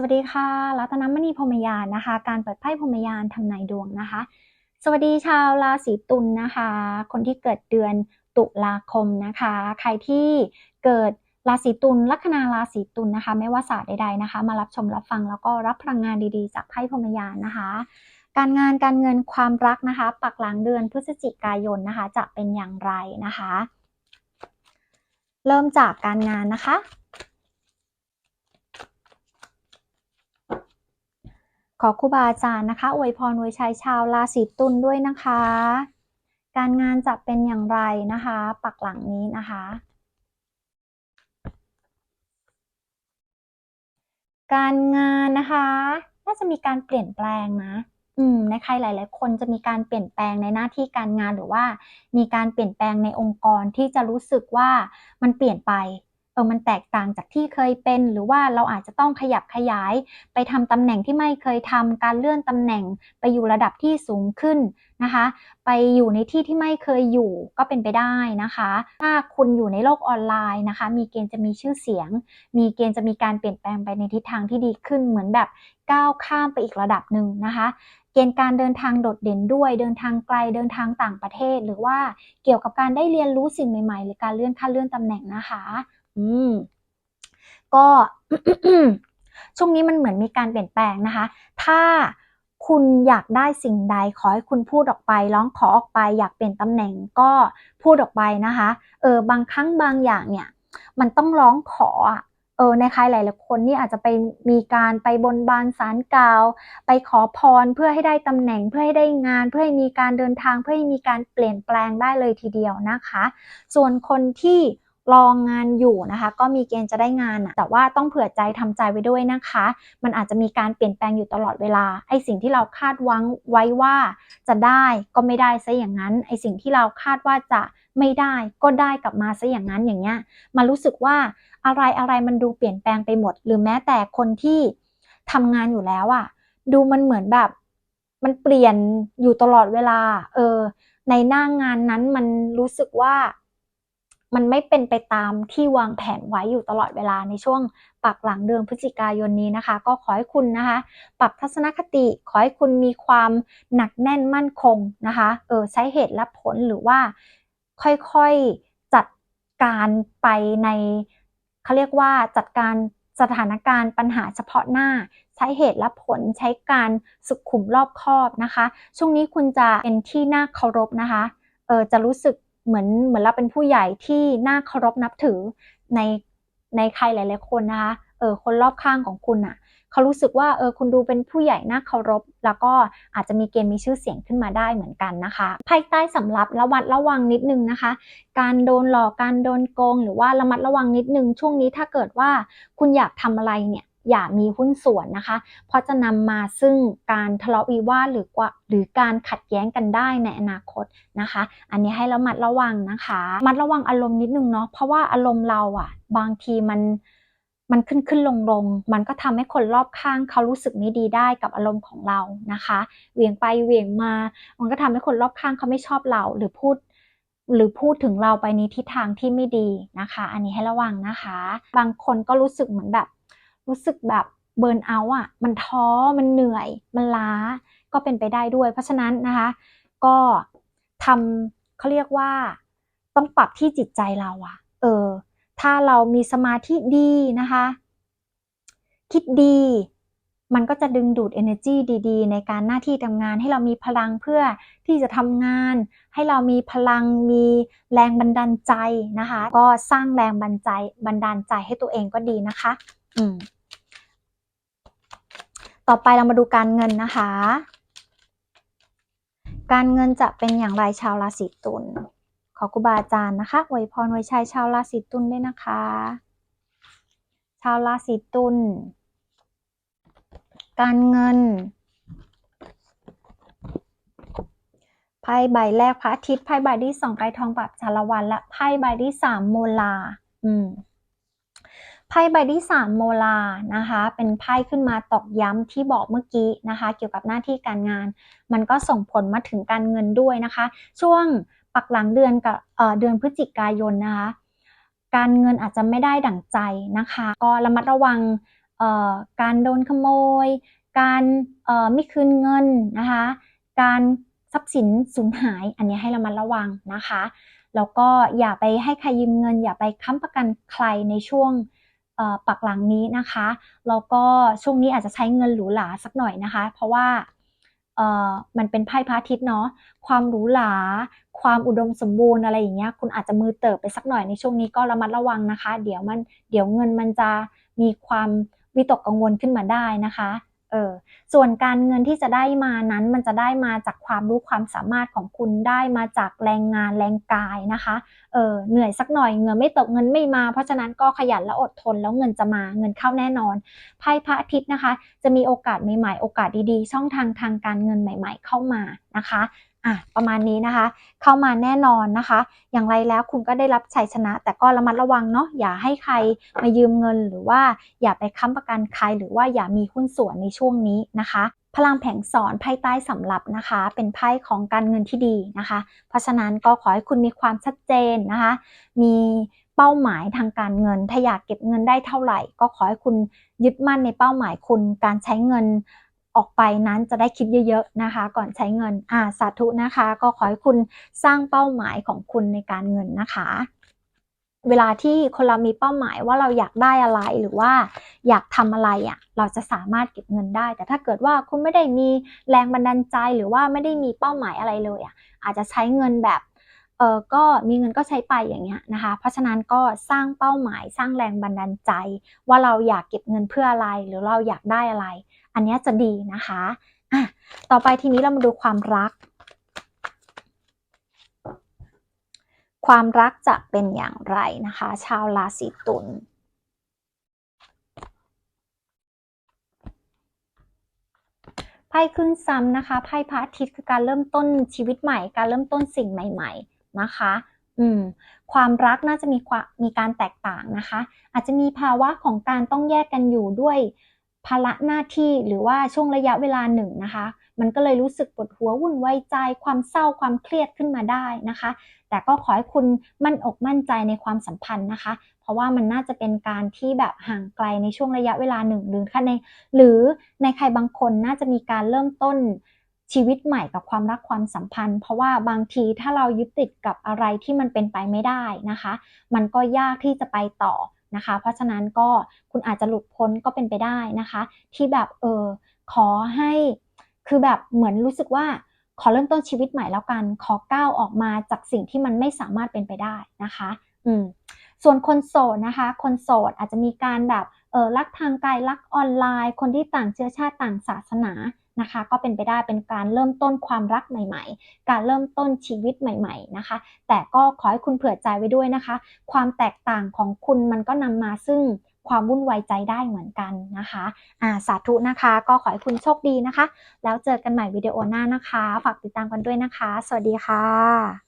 สวัสดีค่ะ รัตนมณีพรมยานนะคะ การเปิดไพ่พรมยานทำนายดวงนะคะ สวัสดีชาวราศีตุลนนะคะ คนที่เกิดเดือนตุลาคมนะคะ ใครที่เกิดราศีตุลลัคนาราศีตุลนะคะ ไม่ว่าศาสตร์ใดๆนะคะ มารับชมรับฟังแล้วก็รับพลังงานดีๆ จากไพ่พรมยานนะคะ การงานการเงินความรักนะคะ ปักหลังเดือนพฤศจิกายนนะคะ จะเป็นอย่างไรนะคะ เริ่มจากการงานนะคะ ขอครูบาอาจารย์นะคะอวยพรอวยชัยชาวราศีตุลด้วยนะคะ การงานจะเป็นอย่างไรนะคะ ปักหลังนี้นะคะ การงานนะคะน่าจะมีการเปลี่ยนแปลงนะอืมในใครหลาย ๆ คนจะมีการเปลี่ยนแปลงในหน้าที่การงานหรือว่า มีการเปลี่ยนแปลงในองค์กรที่จะรู้สึกว่ามันเปลี่ยนไป ออมันแตกต่างจากที่เคยเป็น หรือว่าเราอาจจะต้องขยับขยาย ไปทำตำแหน่งที่ไม่เคยทำการเลื่อนตำแหน่งไปอยู่ระดับที่สูงขึ้นนะคะ ไปอยู่ในที่ที่ไม่เคยอยู่ก็เป็นไปได้นะคะ ถ้าคุณอยู่ในโลกออนไลน์นะคะ มีเกณฑ์จะมีชื่อเสียง มีเกณฑ์จะมีการเปลี่ยนแปลงไปในทิศทางที่ดีขึ้นเหมือนแบบก้าวข้ามไปอีกระดับหนึ่งนะคะเกณฑ์การเดินทางโดดเด่นด้วย เดินทางไกล เดินทางต่างประเทศ หรือว่าเกี่ยวกับการได้เรียนรู้สิ่งใหม่ๆ หรือการเลื่อนขั้นเลื่อนตำแหน่งนะคะ อืม ก็ช่วงนี้มันเหมือนมีการเปลี่ยนแปลงนะคะ ถ้าคุณอยากได้สิ่งใดขอให้คุณพูดออกไป ร้องขอออกไป อยากเปลี่ยนตำแหน่งก็พูดออกไปนะคะ เออบางครั้งบางอย่างเนี่ย มันต้องร้องขอเออในใครหลายๆคนนี่อาจจะไปมีการไปบนบานสารกล่าว ไปขอพรเพื่อให้ได้ตำแหน่งเพื่อให้ได้งาน เพื่อให้มีการเดินทางเพื่อให้มีการเปลี่ยนแปลงได้เลยทีเดียวนะคะ ส่วนคนที่ รองงานอยู่นะคะ ก็มีเกณฑ์จะได้งานอะแต่ว่าต้องเผื่อใจทำใจไว้ด้วยนะคะ มันอาจจะมีการเปลี่ยนแปลงอยู่ตลอดเวลาไอสิ่งที่เราคาดหวังไว้ว่าจะได้ก็ไม่ได้ซะอย่างนั้นไอสิ่งที่เราคาดว่าจะไม่ได้ก็ได้กลับมาซะอย่างนั้นอย่างเงี้ยมารู้สึกว่าอะไรอะไรมันดูเปลี่ยนแปลงไปหมด หรือแม้แต่คนที่ทำงานอยู่แล้วอะดูมันเหมือนแบบมันเปลี่ยนอยู่ตลอดเวลา เออ ในหน้างงานนั้นมันรู้สึกว่า มันไม่เป็นไปตามที่วางแผนไว้อยู่ตลอดเวลาในช่วงปักหลังเดือนพฤศจิกายนนี้นะคะ ก็ขอให้คุณนะคะ ปรับทัศนคติ ขอให้คุณมีความหนักแน่นมั่นคงนะคะเออใช้เหตุและผลหรือว่าค่อยๆจัดการไปในเขาเรียกว่าจัดการสถานการณ์ปัญหาเฉพาะหน้า ใช้เหตุและผลใช้การสุขุมรอบคอบนะคะ ช่วงนี้คุณจะเป็นที่น่าเคารพนะคะเออจะรู้สึก เหมือนเหมือนเราเป็นผู้ใหญ่ที่น่าเคารพนับถือในในใครหลาย ๆ คนนะคะเออคนรอบข้างของคุณอะเขารู้สึกว่าเออคุณดูเป็นผู้ใหญ่น่าเคารพ แล้วก็อาจจะมีเกณฑ์มีชื่อเสียงขึ้นมาได้เหมือนกันนะคะภายใต้สำรับระวัดระวังนิดนึงนะคะ การโดนหลอกการโดนโกง หรือว่าระมัดระวังนิดนึงช่วงนี้ถ้าเกิดว่าคุณอยากทำอะไรเนี่ย อย่ามีหุ้นส่วนนะคะ เพราะจะนำมาซึ่งการทะเลาะวิวาทหรือกว่าหรือการขัดแย้งกันได้ในอนาคตนะคะ อันนี้ให้ระมัดระวังนะคะมัดระวังอารมณ์นิดนึงเนาะเพราะว่าอารมณ์เราอะบางทีมันมันขึ้นขึ้นลงลง มันก็ทำให้คนรอบข้างเขารู้สึกไม่ดีได้กับอารมณ์ของเรานะคะเหวี่ยงไปเหวี่ยงมา มันก็ทำให้คนรอบข้างเขาไม่ชอบเรา หรือพูด หรือพูดถึงเราไปในทิศทางที่ไม่ดีนะคะ อันนี้ให้ระวังนะคะ บางคนก็รู้สึกเหมือนแบบ รู้สึกแบบเบิร์นเอาท์อะมันท้อมันเหนื่อย มันล้าก็เป็นไปได้ด้วย เพราะฉะนั้นนะคะ ก็ทำเขาเรียกว่าต้องปรับที่จิตใจเราอะเออ ถ้าเรามีสมาธิดีนะคะ คิดดี มันก็จะดึงดูด energy ดี ๆ ในการหน้าที่ทำงาน ให้เรามีพลังเพื่อที่จะทำงาน ให้เรามีพลังมีแรงบันดาลใจนะคะ ก็สร้างแรงบันใจบันดาลใจให้ตัวเองก็ดีนะคะ อืม ต่อไปเรามาดูการเงินนะคะ การเงินจะเป็นอย่างไรชาวราศีตุล ขอครูบาอาจารย์นะคะอวยพรอวยชัยชาวราศีตุลด้วยนะคะ ชาวราศีตุล การเงิน ไพ่ใบแรกพระอาทิตย์ ไพ่ใบที่สองไกรทองปรับชาละวัน และไพ่ใบที่สามโมลา อืม ไพ่ใบที่สามโมลานะคะ เป็นไพ่ขึ้นมาตอกย้ำที่บอกเมื่อกี้นะคะ เกี่ยวกับหน้าที่การงาน มันก็ส่งผลมาถึงการเงินด้วยนะคะ ช่วงปักหลังเดือนกับเเดือนพฤศจิกายนนะคะ การเงินอาจจะไม่ได้ดั่งใจนะคะ ก็ระมัดระวังการโดนขโมย การไม่คืนเงินนะคะ การทรัพย์สินสูญหาย อันนี้ให้ระมัดระวังนะคะ แล้วก็อย่าไปให้ใครยืมเงิน อย่าไปค้ำประกันใครในช่วง ปักหลังนี้นะคะแล้วก็ช่วงนี้อาจจะใช้เงินหรูหราสักหน่อยนะคะ เพราะว่ามันเป็นไพ่พระอาทิตย์เนาะความหรูหราความอุดมสมบูรณ์อะไรอย่างเงี้ยคุณอาจจะมือเติบไปสักหน่อยในช่วงนี้ก็ระมัดระวังนะคะ เดี๋ยวมันเดี๋ยวเงินมันจะมีความวิตกกังวลขึ้นมาได้นะคะ เออส่วนการเงินที่จะได้มานั้น มันจะได้มาจากความรู้ความสามารถของคุณได้มาจากแรงงานแรงกายนะคะเออเหนื่อยสักหน่อยเงื่อไม่ตกเงินไม่มา เพราะฉะนั้นก็ขยันและอดทนแล้วเงินจะมาเงินเข้าแน่นอนไพ่พระอาทิตย์นะคะ จะมีโอกาสใหม่ๆ โอกาสดีๆ ช่องทางทางการเงินใหม่ ๆ เข้ามานะคะ อะประมาณนี้นะคะ เข้ามาแน่นอนนะคะ อย่างไรแล้วคุณก็ได้รับชัยชนะ แต่ก็ระมัดระวังเนาะอย่าให้ใครมายืมเงินหรือว่าอย่าไปค้ำประกันใครหรือว่าอย่ามีหุ้นส่วนในช่วงนี้นะคะพลังแผงสอนไพ่ใต้สำรับนะคะ เป็นไพ่ของการเงินที่ดีนะคะ เพราะฉะนั้นก็ขอให้คุณมีความชัดเจนนะคะ มีเป้าหมายทางการเงิน ถ้าอยากเก็บเงินได้เท่าไหร่ ก็ขอให้คุณยึดมั่นในเป้าหมายคุณการใช้เงิน ออกไปนั้นจะได้คิดเยอะๆนะคะ ก่อนใช้เงินอ่าสาธุนะคะ ก็ขอให้คุณสร้างเป้าหมายของคุณในการเงินนะคะ เวลาที่คนเรามีเป้าหมายว่าเราอยากได้อะไรหรือว่าอยากทำอะไรอะเราจะสามารถเก็บเงินได้ แต่ถ้าเกิดว่าคุณไม่ได้มีแรงบันดาลใจหรือว่าไม่ได้มีเป้าหมายอะไรเลยอะอาจจะใช้เงินแบบเออก็มีเงินก็ใช้ไปอย่างเงี้ยนะคะ เพราะฉะนั้นก็สร้างเป้าหมายสร้างแรงบันดาลใจ ว่าเราอยากเก็บเงินเพื่ออะไรหรือเราอยากได้อะไร อันนี้จะดีนะคะอะต่อไปทีนี้เรามาดูความรัก ความรักจะเป็นอย่างไรนะคะ ชาวราศีตุลไพ่ขึ้นซ้ำนะคะไพ่พระอาทิตย์คือการเริ่มต้นชีวิตใหม่ การเริ่มต้นสิ่งใหม่ ๆนะคะ อืม ความรักน่าจะมีความมีการแตกต่างนะคะ อาจจะมีภาวะของการต้องแยกกันอยู่ด้วย ภาระหน้าที่หรือว่าช่วงระยะเวลาหนึ่งนะคะ มันก็เลยรู้สึกปวดหัววุ่นวายใจ ความเศร้าความเครียดขึ้นมาได้นะคะ แต่ก็ขอให้คุณมั่นอกมั่นใจในความสัมพันธ์นะคะ เพราะว่ามันน่าจะเป็นการที่แบบห่างไกลในช่วงระยะเวลาหนึ่งหรือในหรือในใครบางคนน่าจะมีการเริ่มต้นชีวิตใหม่กับความรักความสัมพันธ์ เพราะว่าบางทีถ้าเรายึดติดกับอะไรที่มันเป็นไปไม่ได้นะคะ มันก็ยากที่จะไปต่อ นะคะ เพราะฉะนั้นก็คุณอาจจะหลุดพ้นก็เป็นไปได้นะคะ ที่แบบเออขอให้คือแบบเหมือนรู้สึกว่าขอเริ่มต้นชีวิตใหม่แล้วกัน ขอก้าวออกมาจากสิ่งที่มันไม่สามารถเป็นไปได้นะคะ อืม ส่วนคนโสดนะคะ คนโสดอาจจะมีการแบบเออรักทางกายรักออนไลน์ คนที่ต่างเชื้อชาติต่างศาสนา นะคะ ก็เป็นไปได้เป็นการเริ่มต้นความรักใหม่ ๆ การเริ่มต้นชีวิตใหม่ ๆนะคะ แต่ก็ขอให้คุณเผื่อใจไว้ด้วยนะคะ ความแตกต่างของคุณมันก็นำมาซึ่งความวุ่นวายใจได้เหมือนกันนะคะอ่าสาธุนะคะ ก็ขอให้คุณโชคดีนะคะ แล้วเจอกันใหม่วิดีโอหน้านะคะ ฝากติดตามกันด้วยนะคะ สวัสดีค่ะ